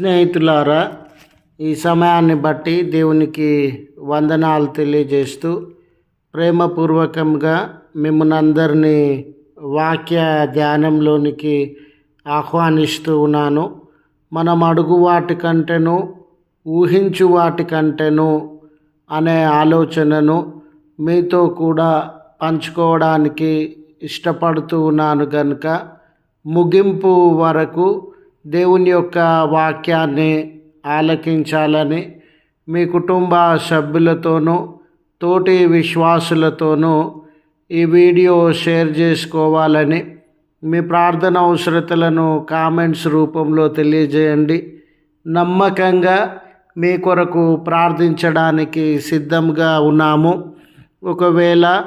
స్నేహితులారా ఈ సమయాన్ని బట్టి దేవునికి వందనాలు తెలియజేస్తూ ప్రేమపూర్వకంగా మిమ్మల్ని అందరినీ వాక్య ధ్యానంలోనికి ఆహ్వానిస్తూ ఉన్నాను. మనం అడుగు వాటికంటేను ఊహించు వాటికంటేను అనే ఆలోచనను మీతో కూడా పంచుకోవడానికి ఇష్టపడుతూ ఉన్నాను కనుక ముగింపు వరకు దేవుని యొక్క వాక్యాన్ని ఆలకించాలని మీ కుటుంబ సభ్యులతోనూ తోటి విశ్వాసులతోనూ ఈ వీడియో షేర్ చేసుకోవాలని మీ ప్రార్థన అవసరతలను కామెంట్స్ రూపంలో తెలియజేయండి. నమ్మకంగా మీ కొరకు ప్రార్థించడానికి సిద్ధంగా ఉన్నాము. ఒకవేళ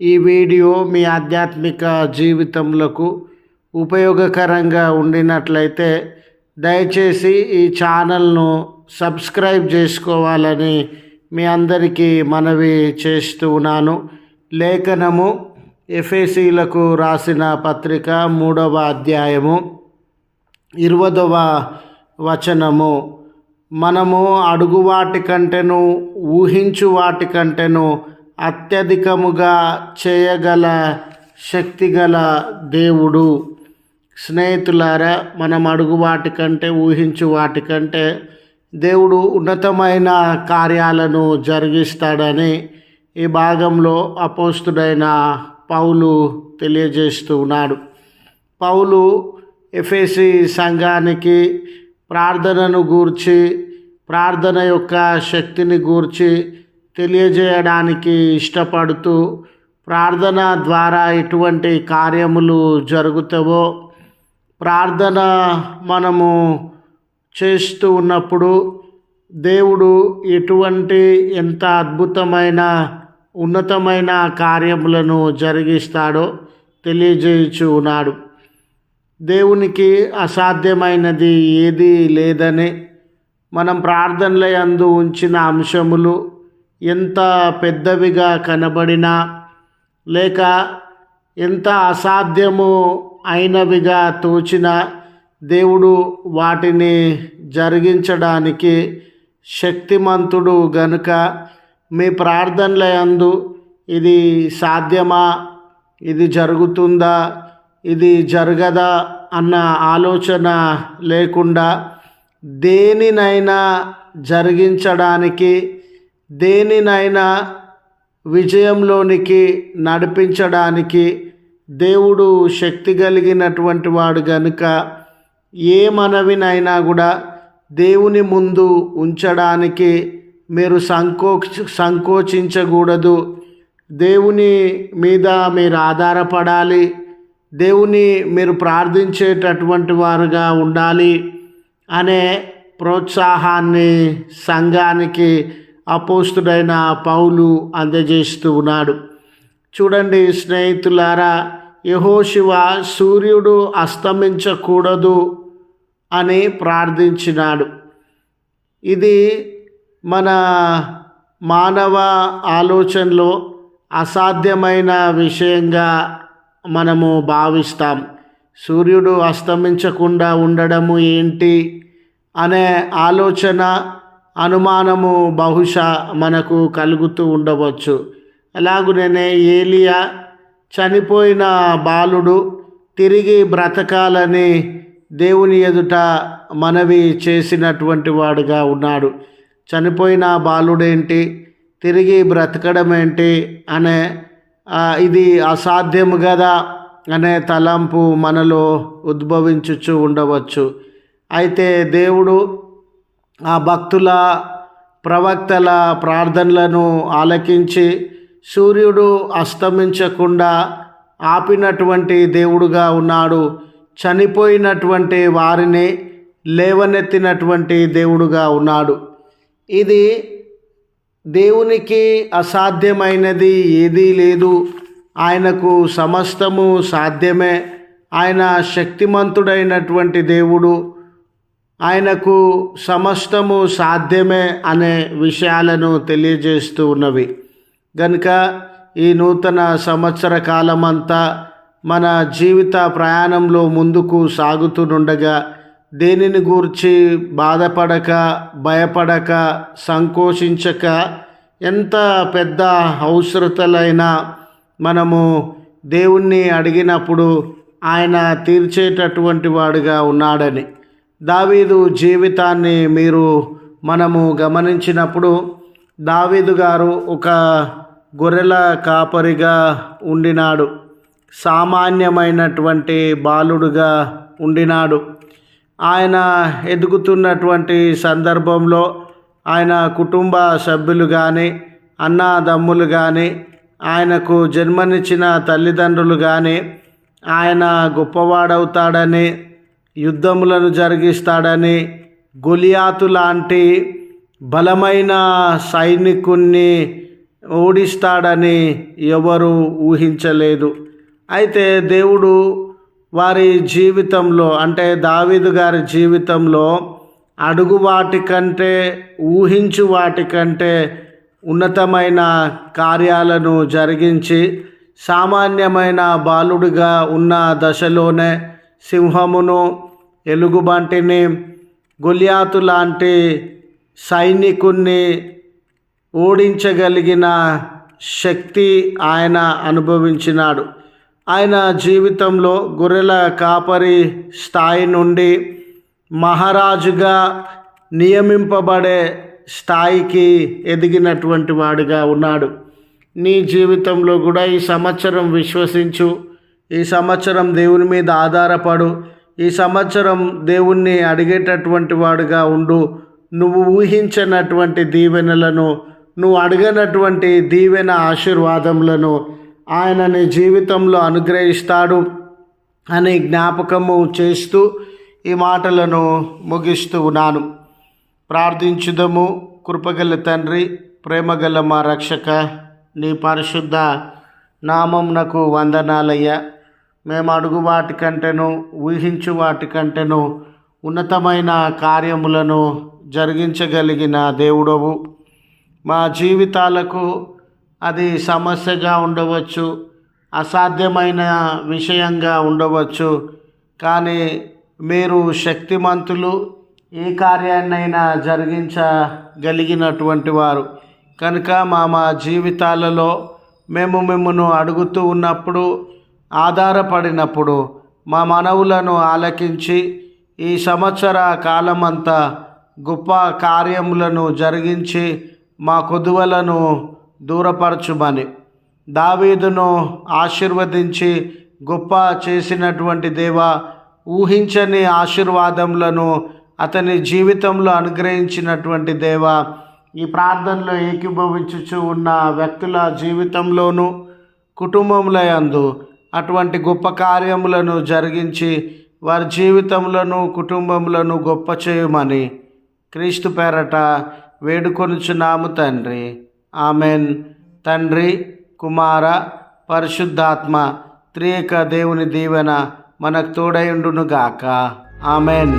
ఈ వీడియో మీ ఆధ్యాత్మిక జీవితంలో ఉపయోగకరంగా ఉండినట్లయితే దయచేసి ఈ ఛానల్ను సబ్స్క్రైబ్ చేసుకోవాలని మీ అందరికీ మనవి చేస్తూ ఉన్నాను. లేఖనము ఎఫ్ఏసీలకు రాసిన పత్రిక మూడవ అధ్యాయము ఇరవదవ వచనము. మనము అడుగు వాటి కంటేను ఊహించు వాటి కంటేను అత్యధికముగా చేయగల శక్తిగల దేవుడు. స్నేహితులారా మనం అడుగు వాటి కంటే ఊహించు వాటి కంటే దేవుడు ఉన్నతమైన కార్యాలను జరిగిస్తాడని ఈ భాగంలో అపోస్తుడైన పౌలు తెలియజేస్తూ ఉన్నాడు. పౌలు ఎఫ్ఎసి సంఘానికి ప్రార్థనను గూర్చి ప్రార్థన యొక్క శక్తిని గూర్చి తెలియజేయడానికి ఇష్టపడుతూ ప్రార్థన ద్వారా ఎటువంటి కార్యములు జరుగుతావో ప్రార్థన మనము చేస్తూ ఉన్నప్పుడు దేవుడు ఎటువంటి ఎంత అద్భుతమైన ఉన్నతమైన కార్యములను జరిగిస్తాడో తెలియజేయచ్చు ఉన్నాడు. దేవునికి అసాధ్యమైనది ఏది లేదని మనం ప్రార్థనల యందు ఉంచిన అంశములు ఎంత పెద్దవిగా కనబడినా లేక ఎంత అసాధ్యము అయినవిగా తోచిన దేవుడు వాటిని జరిగించడానికి శక్తిమంతుడు గనుక మీ ప్రార్థనల యందు ఇది సాధ్యమా? ఇది జరుగుతుందా? ఇది జరగదా? అన్న ఆలోచన లేకుండా దేనినైనా జరిగించడానికి దేనినైనా విజయంలోనికి నడిపించడానికి దేవుడు శక్తి కలిగినటువంటి వాడు గనుక ఏ మనవినైనా కూడా దేవుని ముందు ఉంచడానికి మీరు సంకో సంకోచించకూడదు. దేవుని మీద మీరు ఆధారపడాలి. దేవుని మీరు ప్రార్థించేటటువంటి వారుగా ఉండాలి అనే ప్రోత్సాహాన్ని సంఘానికి అపోస్తుడైన పౌలు అందజేస్తూ ఉన్నాడు. చూడండి స్నేహితులారా యహోశివ సూర్యుడు అస్తమించకూడదు అని ప్రార్థించినాడు. ఇది మన మానవ ఆలోచనలో అసాధ్యమైన విషయంగా మనము భావిస్తాం. సూర్యుడు అస్తమించకుండా ఉండడము ఏంటి అనే ఆలోచన అనుమానము బహుశా మనకు కలుగుతూ ఉండవచ్చు. అలాగునే ఏలియా చనిపోయిన బాలుడు తిరిగి బ్రతకాలని దేవుని ఎదుట మనవి చేసినటువంటి వాడుగా ఉన్నాడు. చనిపోయిన బాలుడేంటి? తిరిగి బ్రతకడం ఏంటి అనే ఇది అసాధ్యము కదా అనే తలంపు మనలో ఉద్భవించుచు ఉండవచ్చు. అయితే దేవుడు ఆ భక్తుల ప్రవక్తల ప్రార్థనలను ఆలకించి సూర్యుడు అస్తమించకుండా ఆపినటువంటి దేవుడుగా ఉన్నాడు. చనిపోయినటువంటి వారిని లేవనెత్తినటువంటి దేవుడుగా ఉన్నాడు. ఇది దేవునికి అసాధ్యమైనది ఏదీ లేదు. ఆయనకు సమస్తము సాధ్యమే. ఆయన శక్తిమంతుడైనటువంటి దేవుడు. ఆయనకు సమస్తము సాధ్యమే అనే విషయాలను తెలియజేస్తూ ఉన్నవి. గనుక ఈ నూతన సంవత్సర కాలమంతా మన జీవిత ప్రయాణంలో ముందుకు సాగుతుండగా దేనిని గూర్చి బాధపడక భయపడక సంకోచించక ఎంత పెద్ద అవసరతలైనా మనము దేవుణ్ణి అడిగినప్పుడు ఆయన తీర్చేటటువంటి వాడుగా ఉన్నాడని. దావీదు జీవితాన్ని మీరు మనము గమనించినప్పుడు దావీదు గారు ఒక గొర్రెల కాపరిగా ఉండినాడు. సామాన్యమైనటువంటి బాలుడుగా ఉండినాడు. ఆయన ఎదుగుతున్నటువంటి సందర్భంలో ఆయన కుటుంబ సభ్యులు కానీ అన్నదమ్ములు కానీ ఆయనకు జన్మనిచ్చిన తల్లిదండ్రులు కానీ ఆయన గొప్పవాడవుతాడని యుద్ధములను జరిగిస్తాడని గొలియాతు లాంటి బలమైన సైనికుణ్ణి ఓడిస్తాడని ఎవరు ఊహించలేదు. అయితే దేవుడు వారి జీవితంలో అంటే దావీదు గారి జీవితంలో అడుగు వాటి కంటే ఊహించు వాటి కంటే ఉన్నతమైన కార్యాలను జరిగించి సామాన్యమైన బాలుడిగా ఉన్న దశలోనే సింహమును ఎలుగుబంటిని గొలియాతు లాంటి సైనికుణ్ణి ఓడించగలిగిన శక్తి ఆయన అనుభవించినాడు. ఆయన జీవితంలో గొర్రెల కాపరి స్థాయి నుండి మహారాజుగా నియమింపబడే స్థాయికి ఎదిగినటువంటి వాడుగా ఉన్నాడు. నీ జీవితంలో కూడా ఈ సంవత్సరం విశ్వసించు. ఈ సంవత్సరం దేవుని మీద ఆధారపడు. ఈ సంవత్సరం దేవుణ్ణి అడిగేటటువంటి వాడుగా ఉండు. నువ్వు ఊహించినటువంటి దీవెనలను నువ్వు అడిగినటువంటి దీవెన ఆశీర్వాదములను ఆయన నీ జీవితంలో అనుగ్రహిస్తాడు అని జ్ఞాపకము చేస్తూ ఈ మాటలను ముగిస్తూ ఉన్నాను. ప్రార్థించుదము. కృపగల తండ్రి ప్రేమగల మా రక్షక నీ పరిశుద్ధ నామంనకు వందనాలయ్యా. మేము అడుగు వాటికంటేను ఊహించు వాటికంటేను ఉన్నతమైన కార్యములను జరిగించగలిగిన దేవుడవు. మా జీవితాలకు అది సమస్యగా ఉండవచ్చు అసాధ్యమైన విషయంగా ఉండవచ్చు. కానీ మీరు శక్తిమంతులు ఏ కార్యాన్నైనా జరిగించగలిగినటువంటి వారు. కనుక మా మా జీవితాలలో మేము మిమ్మను అడుగుతూ ఉన్నప్పుడు ఆధారపడినప్పుడు మా మనవులను ఆలకించి ఈ సంవత్సర కాలమంతా గొప్ప కార్యములను జరిగించి మా కొదువలను దూరపరచుమని. దావీదును ఆశీర్వదించి గొప్ప చేసినటువంటి దేవ ఊహించని ఆశీర్వాదములను అతని జీవితంలో అనుగ్రహించినటువంటి దేవ ఈ ప్రార్థనలో ఏకీభవించుచు ఉన్న వ్యక్తుల జీవితంలోనూ కుటుంబముల యందు అటువంటి గొప్ప కార్యములను జరిగించి వారి జీవితంలోను కుటుంబంలోను గొప్ప చేయమని క్రీస్తు పేరట వేడుకొనుచున్నాము తండ్రి. ఆమెన్. తండ్రి కుమార పరిశుద్ధాత్మ త్రియేక దేవుని దీవెన మనకు తోడయుండునుగాక ఆమెన్.